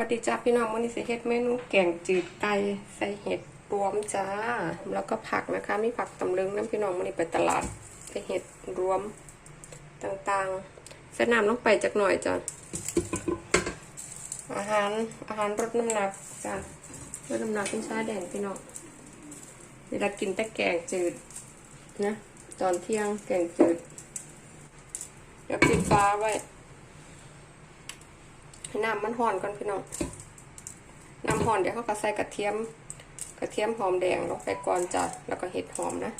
วัสดีจ้าพี่น้องวันนี้สิเฮ็ดเมนูแกงจืดไก่ใส่เห็ดรวมจ้า แล้วก็ผักนะคะ มีผักตำลึงน้ำพี่น้องวันนี้ไปตลาดใส่เห็ดรวมต่างๆใส่น้ำลงไปจักหน่อยจ้ะอาหารอาหารลดน้ำหนักจ้ะลดน้ำหนักเป็นชาแดงพี่น้องเวลากินแต่แกงจืดนะตอนเที่ยงแกงจืดเดี๋ยวปิดฟ้าไว้ ให้น้ำมันห่อนก่อนพี่น้องน้ำห่อนเดี๋ยวเขาก็ใส่กระเทียม กระเทียมหอมแดงลงไปก่อนจ้ะแล้วก็เห็ดหอมนะ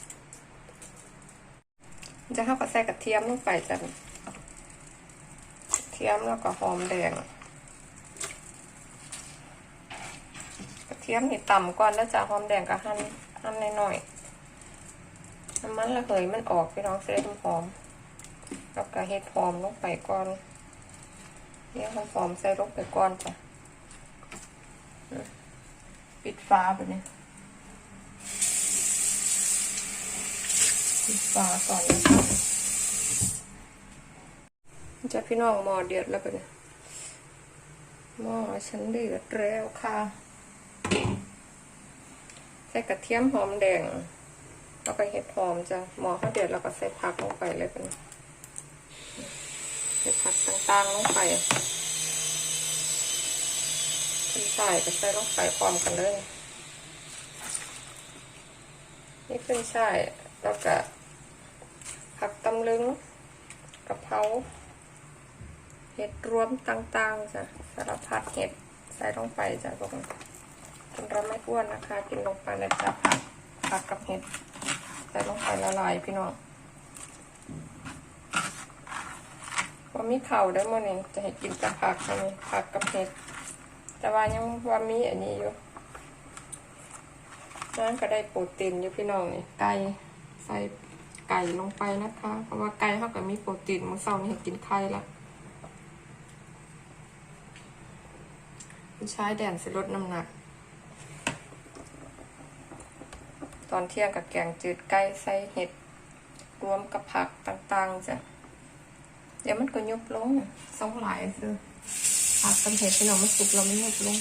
จะเขาก็ใส่กระเทียมลงไปจ้ะเทียมแล้วก็หอมแดงกระเทียมนี่ต่ำก่อนแล้วจ้ะหอมแดงก็หั่นหั่นหน่อยๆน้ำมันระเหยมันออกพี่น้องเส้นหอมแล้วก็เห็ดหอมลงไปก่อน เนี่ยหอมใส่ลงไปก่อนจ้ะปิดฟ้าไปเนี่ยปิดฟ้าก่อนนะคะจะพี่น้องหม้อเดือดแล้วไปเนี่ยหม้อฉันเดือดแล้วค่ะ ใส่กระเทียมหอมแดงแล้วก็เห็ดหอมจ้ะหม้อเขาเดือดแล้วก็ใส่ผักลงไปเลยไปเนี่ ใส่ผักต่างๆลงไปขึ้นใส่ก็ใส่ลงไปพร้อมกันเลย นี่ขึ้นใช่แล้วก็ผักตำลึงกะเพราเห็ดรวมต่างๆจ้ะสารพัดเห็ดใส่ลงไปจ้ะพวกนี้กินเราไม่อ้วนนะคะ กินลงไปเลยจ้ะผักผักกับเห็ดใส่ลงไปละลายพี่น้อง ว่ามีเข่าได้มั้งนี่จะให้กินกับผักใช่ไมผักกับเห็ด แต่ว่ายังว่ามีอันนี้อยู่นั่นก็ได้โปรตีนอยู่พี่น้องนี่ไก่ใส่ไก่ลงไปนะคะ เพราะว่าไก่เขาก็มีโปรตีนมื้อเช้านี้ให้กินไข่ละใช้แดนสิลดน้ำหนัก ตอนเที่ยงกับแกงจืดไก่ใส่เห็ด รวมกับผักต่างๆจ้ะ ดี๋ยวมันก็ยุบลงสองหลายคือผักกับเห็ดพี่น้องมันสุกเราไม่ยุบลง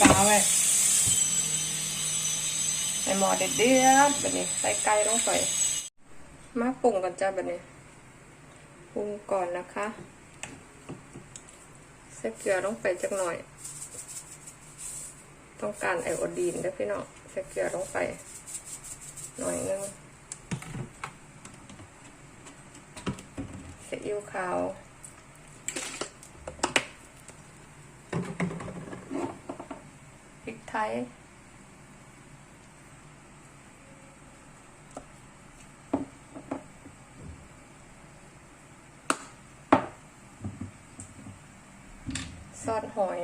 ปลาไว้ใส่หม้อเด็ดเดือดแบบนี้ใส่ไก่ลงไปมาปรุงกันจ้าแบบนี้ปรุงก่อนนะคะใส่เกลือลงไปจักหน่อย ต้องการไอโอดีนด้วยพี่น้องใส่เกลือลงไป หน่อยนึงซี อิ๊วขาวพริกไทยซอสหอย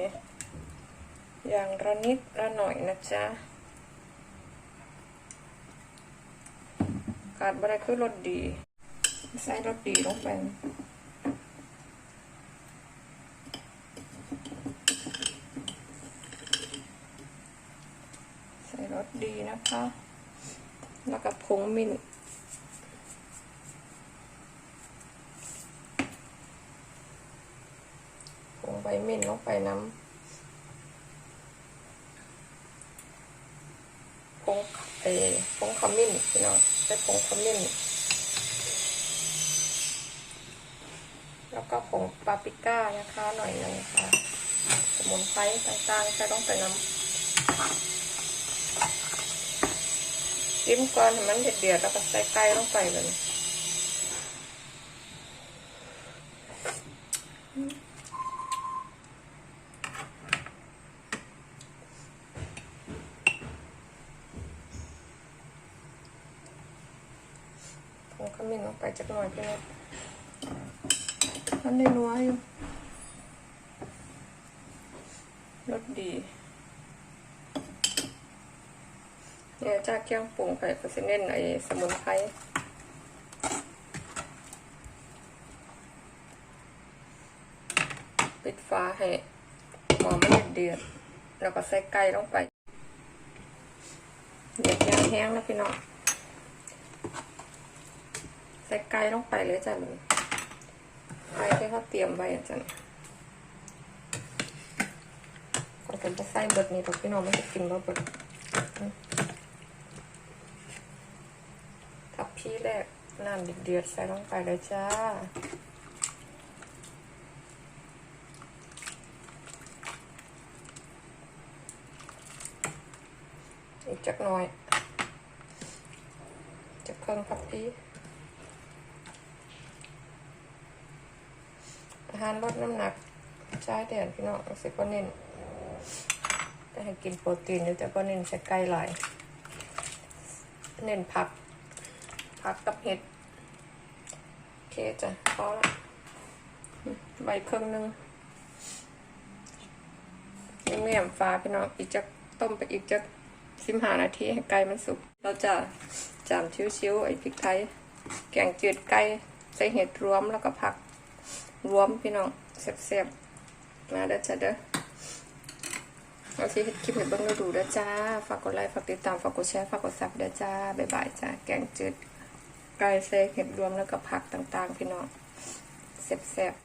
อย่างระนิดละหน่อยนะจ๊ะขาดบะไรคือรสดี ใส่รสดีลงไป ใส่รส ดีนะคะ แล้วก็ผงมินผงใบมินลงไปน้ำผงเอผงขมิ้นพี่น้องใส่ผงขมิ้น แล้วก็ผงปาปริก้านะคะหน่อยหนึงค่ะสมุนไพรต่างๆจะต้องไปน้ำ จิ้มก่อนให้มันเดือดๆแล้วก็ใส่ไก่ลงไปเลยผงขมิ้นลงไปจักหน่อยพี่น้องมันได้นัวอยู่รสดี เนี่ยจากเครื่องปรุงไปก็จะเน้นไอ้สมุนไพรปิดฟ้าให้หอมมันเดือดแล้วก็ใส่ไก่ลงไปเดือดยางแห้งแล้วพี่น้องใส่ไก่ลงไปเลยจ้ะมันไก่ที่เขาเตรียมไว้อาจารย์ผมจะใส่เบิดนี่ตอกพี่น้องไม่ได้กินบ่เบิด ที่แรกน้ำเดือดๆใส่ลงไปเลยจ้าอีกจักหน่อย จะเครื่องพับพีอาหารลดน้ำหนักใช้แดนพี่น้องสิก็เน้นแต่ให้กินโปรตีนอยู่แต่ก็เน้นใส่ไก่หลายเน้นผัก ผักกับเห็ด โอเคจ้ะพอละใบเครื่องหนึงยังไม่แอมฟ้าพี่น้องอีกจะต้มไปอีกจะสิบห้านาทีให้ไก่มันสุก เราจะจามชิวๆไอ้พริกไทย แกงจืดไก่ใส่เห็ดรวมแล้วก็ผักรวมพี่น้องแซ่บๆมาเด้อจ้ะเด้อเอาที่เฮ็ดคลิปให้เบิ่งดูเด้อจ้า ฝากกดไลค์ ฝากติดตาม ฝากกดแชร์ ฝากกดซับเด้อจ้า บ๊ายบายจ้า แกงจืด ไก่ใส่เห็ดรวมแล้วก็ผักต่างๆ พี่น้องแซ่บๆ